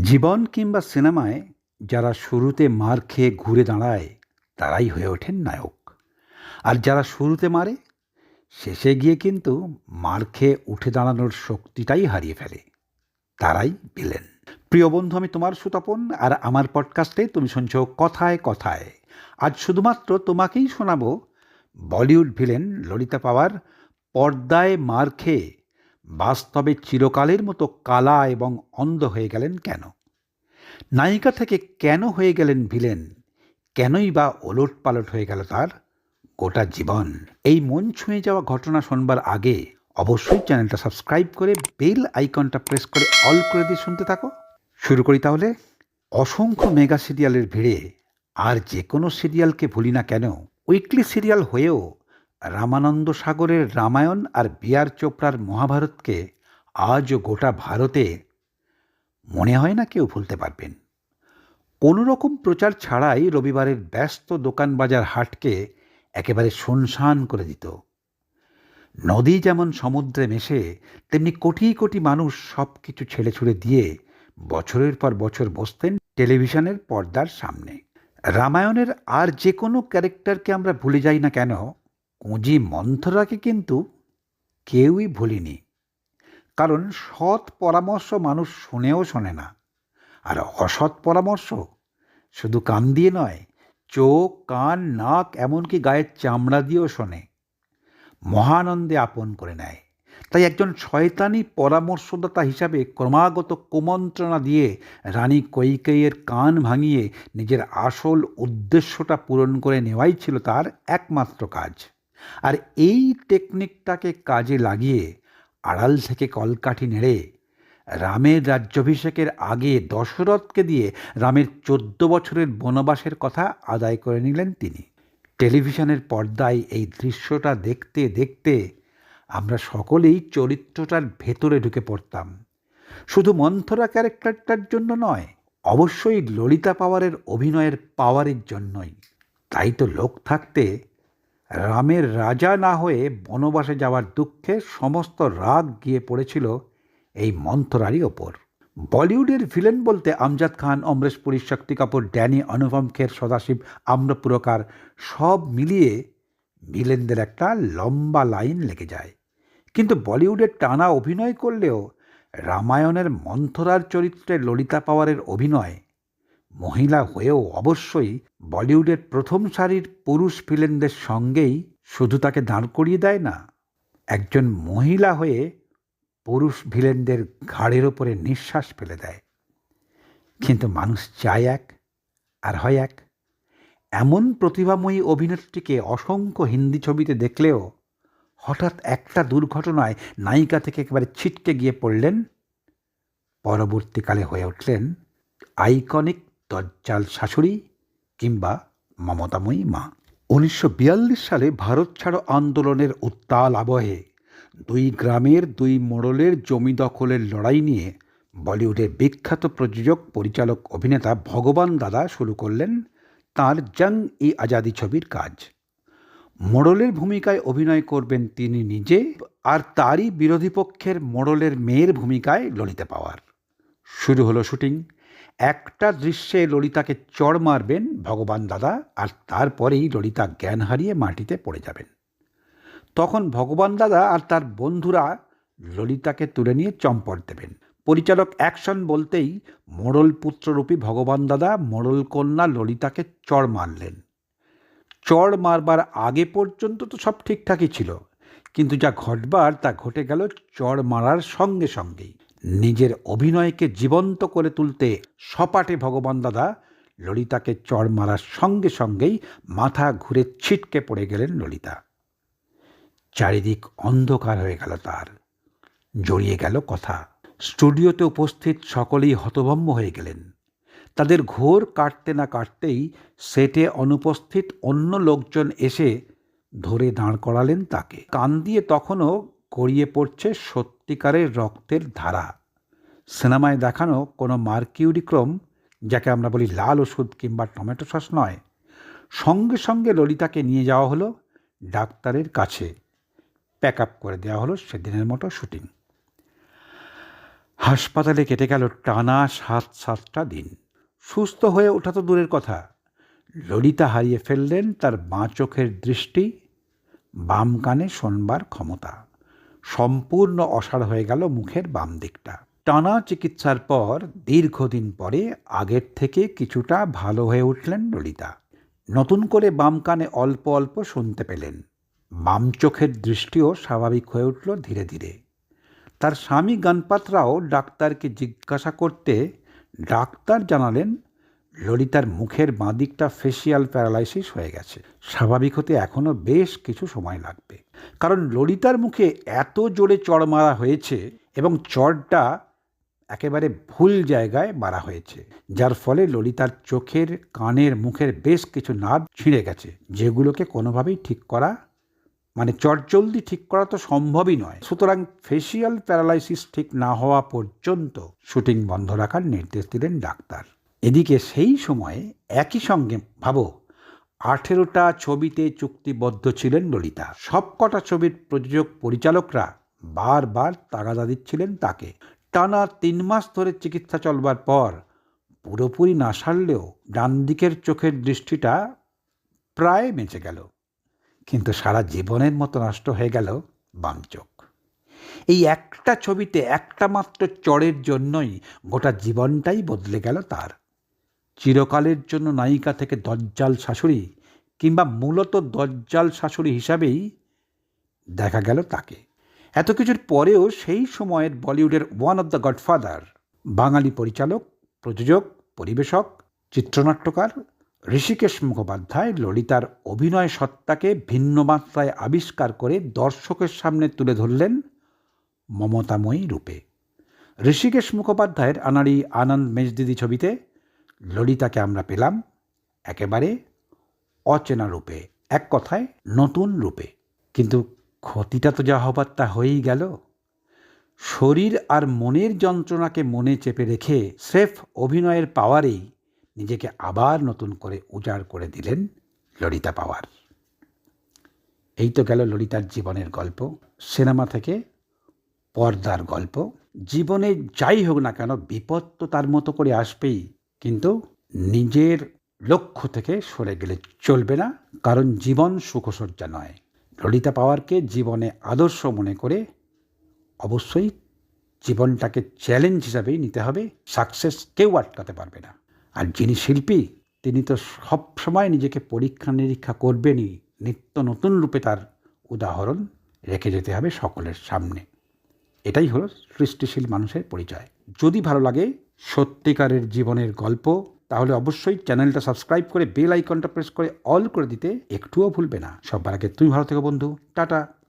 জীবন কিংবা সিনেমায় যারা শুরুতে মার খেয়ে ঘুরে দাঁড়ায়, তারাই হয়ে ওঠেন নায়ক। আর যারা শুরুতে মারে, শেষে গিয়ে কিন্তু মার খেয়ে উঠে দাঁড়ানোর শক্তিটাই হারিয়ে ফেলে। তারাই ভিলেন প্রিয় বন্ধু, আমি তোমার সুতপন, আর আমার পডকাস্টে তুমি শুনছো কথায় কথায়। আজ শুধুমাত্র তোমাকেই শোনাবো বলিউড ভিলেন ললিতা পাওয়ার পর্দায় মার খেয়ে বাস্তবে চিরকালের মতো কালা এবং অন্ধ হয়ে গেলেন কেন? নায়িকা থেকে কেন হয়ে গেলেন ভিলেন? কেনই বা ওলট পালট হয়ে গেল তার গোটা জীবন? এই মন ছুঁয়ে যাওয়া ঘটনা শোনবার আগে অবশ্যই চ্যানেলটা সাবস্ক্রাইব করে বেল আইকনটা প্রেস করে অল করে দিয়ে শুনতে থাকো। শুরু করি তাহলে। অসংখ্য মেগা সিরিয়ালের ভিড়ে আর যে কোনো সিরিয়ালকে ভুলি না কেন, উইকলি সিরিয়াল হয়েও রামানন্দ সাগরের রামায়ণ আর বিআর চোপড়ার মহাভারতকে আজও গোটা ভারতে মনে হয় না কেউ ভুলতে পারবেন। কোনো রকম প্রচার ছাড়াই রবিবারের ব্যস্ত দোকান বাজার হাটকে একেবারে শুনশান করে দিত। নদী যেমন সমুদ্রে মেশে, তেমনি কোটি কোটি মানুষ সব কিছু ছেড়ে ছুড়ে দিয়ে বছরের পর বছর বসতেন টেলিভিশনের পর্দার সামনে। রামায়ণের আর যে কোনো ক্যারেক্টারকে আমরা ভুলে যাই না কেন কুঁজি মন্থরাকে কিন্তু কেউই ভুলিনি। কারণ সৎ পরামর্শ মানুষ শুনেও শোনে না। আর অসৎ পরামর্শ শুধু কান দিয়ে নয়, চোখ, কান, নাক, এমনকি গায়ের চামড়া দিয়েও শোনে। মহানন্দে আপন করে নেয়। তাই একজন শয়তানি পরামর্শদাতা হিসাবে ক্রমাগত কুমন্ত্রণা দিয়ে রানী কৈকেয়ের কান ভাঙিয়ে নিজের আসল উদ্দেশ্যটা পূরণ করে নেওয়াই ছিল তার একমাত্র কাজ। আর এই টেকনিকটাকে কাজে লাগিয়ে আড়াল থেকে কলকাঠি নেড়ে রামের রাজ্যাভিষেকের আগে দশরথকে দিয়ে রামের চোদ্দ বছরের বনবাসের কথা আদায় করে নিলেন তিনি। টেলিভিশনের পর্দায় এই দৃশ্যটা দেখতে দেখতে আমরা সকলেই চরিত্রটার ভেতরে ঢুকে পড়তাম। শুধু মন্থরা ক্যারেক্টারটার জন্য নয়, অবশ্যই ললিতা পাওয়ারের অভিনয়ের পাওয়ারের জন্যই। তাই তো লোক থাকতে রামের রাজা না হয়ে বনবাসে যাওয়ার দুঃখে সমস্ত রাগ গিয়ে পড়েছিল এই মন্থরারই ওপর। বলিউডের ভিলেন বলতে আমজাদ খান, অমরেশ পুরী শক্তি কাপুর, ড্যানি অনুপম খের, সদাশিব আম্রপুরকার সব মিলিয়ে ভিলেনদের একটা লম্বা লাইন লেগে যায়। কিন্তু বলিউডে টানা অভিনয় করলেও রামায়ণের মন্থরার চরিত্রে ললিতা পাওয়ারের অভিনয় মহিলা হয়েও অবশ্যই বলিউডের প্রথম সারির পুরুষ ভিলেনদের সঙ্গেই শুধু তাকে দাঁড় করিয়ে দেয় না, একজন মহিলা হয়ে পুরুষ ভিলেনদের ঘাড়ের ওপরে নিঃশ্বাস ফেলে দেয়। কিন্তু মানুষ চায় এক আর হয় এক। এমন প্রতিভাময়ী অভিনেত্রীকে অসংখ্য হিন্দি ছবিতে দেখলেও হঠাৎ একটা দুর্ঘটনায় নায়িকা থেকে একেবারে ছিটকে গিয়ে পড়লেন, পরবর্তীকালে হয়ে উঠলেন আইকনিক দজ্জাল শাশুড়ি কিংবা মমতাময়ী মা। উনিশশো বিয়াল্লিশ সালে ভারত ছাড়ো আন্দোলনের উত্তাল আবহে দুই গ্রামের দুই মোড়লের জমি দখলের লড়াই নিয়ে বলিউডের বিখ্যাত প্রযোজক, পরিচালক, অভিনেতা ভগবান দাদা শুরু করলেন তার জং ই আজাদি ছবির কাজ। মোড়লের ভূমিকায় অভিনয় করবেন তিনি নিজে আর তারই বিরোধী পক্ষের মোড়লের মেয়ের ভূমিকায় ললিতা পাওয়ার। শুরু হলো শুটিং। একটা দৃশ্যে ললিতাকে চড় মারবেন ভগবান দাদা আর তারপরেই ললিতা জ্ঞান হারিয়ে মাটিতে পড়ে যাবেন। তখন ভগবান দাদা আর তার বন্ধুরা ললিতাকে তুলে নিয়ে চম্পট দেবেন। পরিচালক অ্যাকশন বলতেই মোড়ল পুত্ররূপী ভগবান দাদা মোড়ল কন্যা ললিতাকে চড় মারলেন। চড় মারবার আগে পর্যন্ত তো সব ঠিকঠাকই ছিল, কিন্তু যা ঘটবার তা ঘটে গেল চড় মারার সঙ্গে সঙ্গেই। নিজের অভিনয়কে জীবন্ত করে তুলতে সপাটে ভগবান দাদা ললিতাকে চড় মারার সঙ্গে সঙ্গেই মাথা ঘুরে ছিটকে পড়ে গেলেন ললিতা। চারিদিক অন্ধকার হয়ে গেল তার। জড়িয়ে গেল কথা। স্টুডিওতে উপস্থিত সকলেই হতভম্ব হয়ে গেলেন। তাদের ঘোর কাটতে না কাটতেই সেটে অনুপস্থিত অন্য লোকজন এসে ধরে দাঁড় করালেন তাকে। কান দিয়ে তখনও গড়িয়ে পড়ছে সত্যিকারের রক্তের ধারা। সিনেমায় দেখানো কোনো মার্কিউরিক্রম, যাকে আমরা বলি লাল ওষুধ কিংবা টমেটো সস নয়, সঙ্গে সঙ্গে ললিতাকে নিয়ে যাওয়া হলো ডাক্তারের কাছে। প্যাক আপ করে দেওয়া হলো সেদিনের মতো শুটিং। হাসপাতালে কেটে গেল টানা সাত সাতটা দিন। সুস্থ হয়ে ওঠা তো দূরের কথা। ললিতা হারিয়ে ফেললেন তার বাঁ চোখের দৃষ্টি, বাম কানে শোনবার ক্ষমতা। সম্পূর্ণ অসাড় হয়ে গেল মুখের বাম দিকটা। টানা চিকিৎসার পর দীর্ঘদিন পরে আগের থেকে কিছুটা ভালো হয়ে উঠলেন ললিতা। নতুন করে বাম কানে অল্প অল্প শুনতে পেলেন। বাম চোখের দৃষ্টিও স্বাভাবিক হয়ে উঠল ধীরে ধীরে। তার স্বামী গণপাতরাও ডাক্তারকে জিজ্ঞাসা করতে ডাক্তার জানালেন ললিতার মুখের বাঁ দিকটা ফেসিয়াল প্যারালাইসিস হয়ে গেছে। স্বাভাবিক হতে এখনও বেশ কিছু সময় লাগবে। কারণ ললিতার মুখে এত জোরে চড় মারা হয়েছে এবং চড়টা একেবারে ভুল জায়গায় মারা হয়েছে, যার ফলে ললিতার চোখের, কানের মুখের বেশ কিছু নার্ভ ছিঁড়ে গেছে, যেগুলোকে কোনোভাবেই ঠিক করা মানে চটজলদি ঠিক করা তো সম্ভবই নয়। সুতরাং ফেসিয়াল প্যারালাইসিস ঠিক না হওয়া পর্যন্ত শুটিং বন্ধ রাখার নির্দেশ দিলেন ডাক্তার। এদিকে সেই সময়ে একই সঙ্গে, ভাবো, আঠেরোটা ছবিতে চুক্তিবদ্ধ ছিলেন ললিতা। সবকটা ছবির প্রযোজক পরিচালকরা বারবার তাগাদা দিচ্ছিলেন তাকে। টানা তিন মাস ধরে চিকিৎসা চলবার পর পুরোপুরি না সারলেও ডান দিকের চোখের দৃষ্টিটা প্রায় বেঁচে গেল। কিন্তু সারা জীবনের মতো নষ্ট হয়ে গেল বাম চোখ। এই একটা ছবিতে একটা মাত্র চড়ের জন্যই গোটা জীবনটাই বদলে গেল তার। চিরকালের জন্য নায়িকা থেকে দজ্জাল শাশুড়ি কিংবা মূলত দজ্জাল শাশুড়ি হিসাবেই দেখা গেল তাকে। এত কিছুর পরেও সেই সময়ের বলিউডের one of the godfather, Bengali পরিচালক, প্রযোজক, পরিবেশক, চিত্রনাট্যকার ঋষিকেশ মুখোপাধ্যায় ললিতার অভিনয় সত্তাকে ভিন্ন মাত্রায় আবিষ্কার করে দর্শকের সামনে তুলে ধরলেন মমতাময়ী রূপে। ঋষিকেশ মুখোপাধ্যায়ের আনাড়ি আনন্দ মেজদিদি ছবিতে ললিতাকে আমরা পেলাম একেবারে অচেনা রূপে, এক কথায় নতুন রূপে। কিন্তু ক্ষতিটা তো যা হবার তা হয়েই গেল। শরীর আর মনের যন্ত্রণাকে মনে চেপে রেখে স্রেফ অভিনয়ের পাওয়ারেই নিজেকে আবার নতুন করে উজাড় করে দিলেন ললিতা পাওয়ার। এই তো গেল ললিতার জীবনের গল্প, সিনেমা থেকে পর্দার গল্প। জীবনে যাই হোক না কেন বিপদ তো তার মতো করে আসবেই। কিন্তু নিজের লক্ষ্য থেকে সরে গেলে চলবে না, কারণ জীবন সুখসজ্জা নয়। ললিতা পাওয়ারকে জীবনে আদর্শ মনে করে অবশ্যই জীবনটাকে চ্যালেঞ্জ হিসাবেই নিতে হবে, সাকসেস কেউ আটকাতে পারবে না। আর যিনি শিল্পী, তিনি তো সব সময় নিজেকে পরীক্ষা নিরীক্ষা করবেনই, নিত্য নতুন রূপে তার উদাহরণ রেখে যেতে হবে সকলের সামনে। এটাই হলো সৃষ্টিশীল মানুষের পরিচয়। যদি ভালো লাগে সত্যিকারের জীবনের গল্প, তাহলে অবশ্যই চ্যানেলটা সাবস্ক্রাইব করে বেল আইকনটা প্রেস করে অল করে দিতে একটুও ভুলবে না। সব আগে তুমি ভালো থেকো বন্ধু। টাটা।